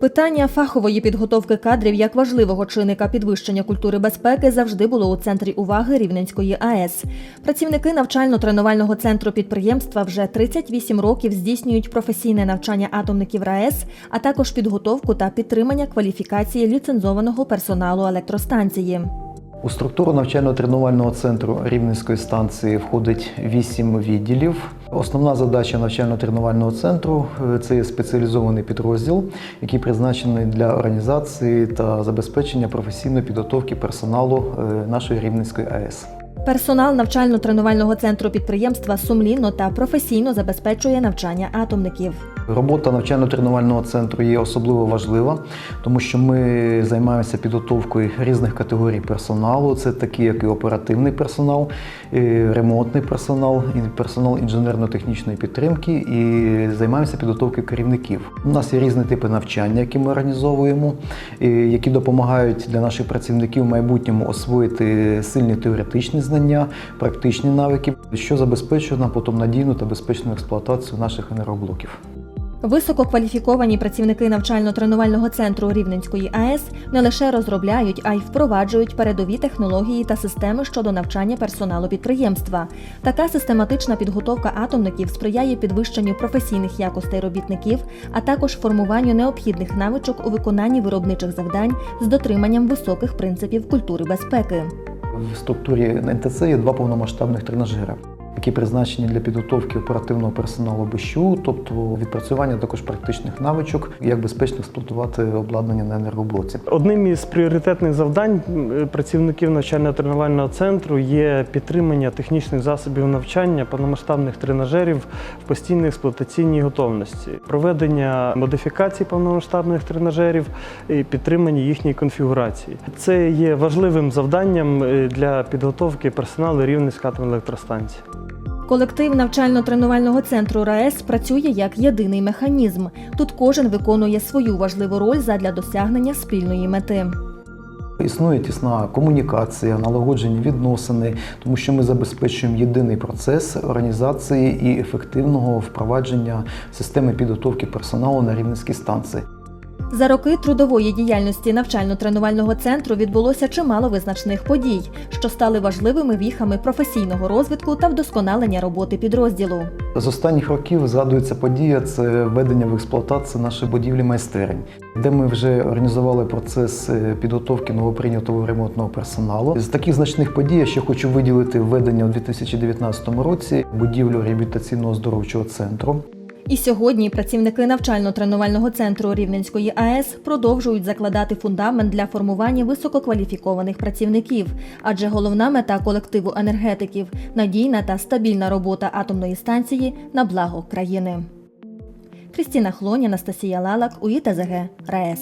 Питання фахової підготовки кадрів як важливого чинника підвищення культури безпеки завжди було у центрі уваги Рівненської АЕС. Працівники навчально-тренувального центру підприємства вже 38 років здійснюють професійне навчання атомників РАЕС, а також підготовку та підтримання кваліфікації ліцензованого персоналу електростанції. У структуру навчально-тренувального центру Рівненської станції входить вісім відділів. Основна задача навчально-тренувального центру е, це спеціалізований підрозділ, який призначений для організації та забезпечення професійної підготовки персоналу е, нашої Рівненської АЕС. Персонал навчально-тренувального центру підприємства сумлінно та професійно забезпечує навчання атомників. Робота навчально-тренувального центру є особливо важлива, тому що ми займаємося підготовкою різних категорій персоналу. Це такі, як і оперативний персонал, і ремонтний персонал, і персонал інженерно-технічної підтримки, і займаємося підготовкою керівників. У нас є різні типи навчання, які ми організовуємо, які допомагають для наших працівників в майбутньому освоїти сильні теоретичні знання, практичні навики, що забезпечує нам потім надійну та безпечну експлуатацію наших енергоблоків. Висококваліфіковані працівники навчально-тренувального центру Рівненської АЕС не лише розробляють, а й впроваджують передові технології та системи щодо навчання персоналу підприємства. Така систематична підготовка атомників сприяє підвищенню професійних якостей робітників, а також формуванню необхідних навичок у виконанні виробничих завдань з дотриманням високих принципів культури безпеки. В структурі НТЦ є два повномасштабних тренажери, які призначені для підготовки оперативного персоналу БЩУ, тобто відпрацювання також практичних навичок, як безпечно експлуатувати обладнання на енергоблоці. Одним із пріоритетних завдань працівників навчально-тренувального центру є підтримання технічних засобів навчання повномасштабних тренажерів в постійній експлуатаційній готовності, проведення модифікацій повномасштабних тренажерів і підтримання їхньої конфігурації. Це є важливим завданням е, для підготовки персоналу Рівненської атомної електростанції. Колектив навчально-тренувального центру РаЕС працює як єдиний механізм. Тут кожен виконує свою важливу роль задля досягнення спільної мети. Існує тісна комунікація, налагоджені відносини, тому що ми забезпечуємо єдиний процес організації і ефективного впровадження системи підготовки персоналу на рівненській станції. За роки трудової діяльності навчально-тренувального центру відбулося чимало визначних подій, що стали важливими віхами професійного розвитку та вдосконалення роботи підрозділу. З останніх років згадується подія це введення в експлуатацію нашої будівлі майстерень, де ми вже організували процес е, підготовки новоприйнятого ремонтного персоналу. З таких значних подій я ще хочу виділити введення у 2019 році будівлю реабілітаційного оздоровчого центру. І сьогодні працівники навчально-тренувального центру Рівненської АЕС продовжують закладати фундамент для формування висококваліфікованих працівників, адже головна мета колективу енергетиків надійна та стабільна робота атомної станції на благо країни. Крістіна Хлоні, Анастасія Лалак, УІТЗГ, РаЕС.